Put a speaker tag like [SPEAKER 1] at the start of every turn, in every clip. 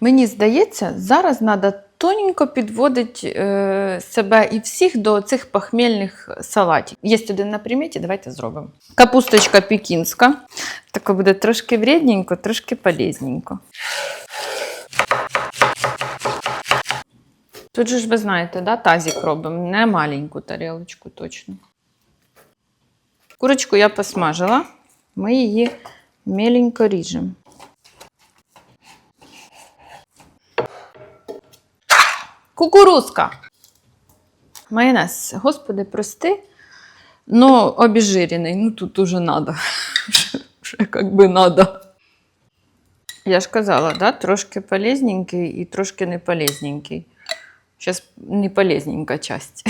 [SPEAKER 1] Мені здається, зараз треба тоненько підводити е, себе і всіх до цих похмельних салатів. Є один на приметі, давайте зробимо. Капусточка пекінська. Таке буде трошки вредненько, трошки полезненько. Тут же ж ви знаєте, да, тазик робимо, не маленьку тарілочку точно. Курочку я посмажила, ми її меленько ріжемо. Кукурузка. Майонез. Господи, прости, но обезжиренный. Ну, тут уже надо. Вже как би надо. Я ж казала, да? трошки полезненький і трошки не полезненький. Зараз не полезненька часть.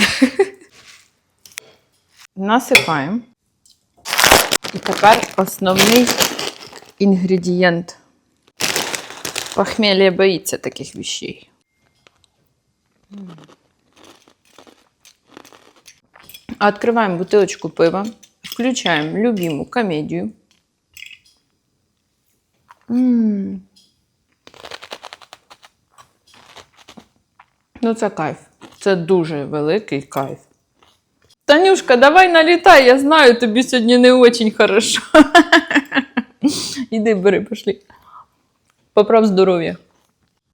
[SPEAKER 1] Насипаємо. І тепер основний інгредієнт. Похмелье боїться таких вещей. Открываем бутылочку пива, включаем любимую комедию. М. Ну, це кайф. Це дуже великий кайф. Танюшка, давай налітай, я знаю, тобі сьогодні не очень хорошо. Іди, бери, пошли. Поправ здоров'я.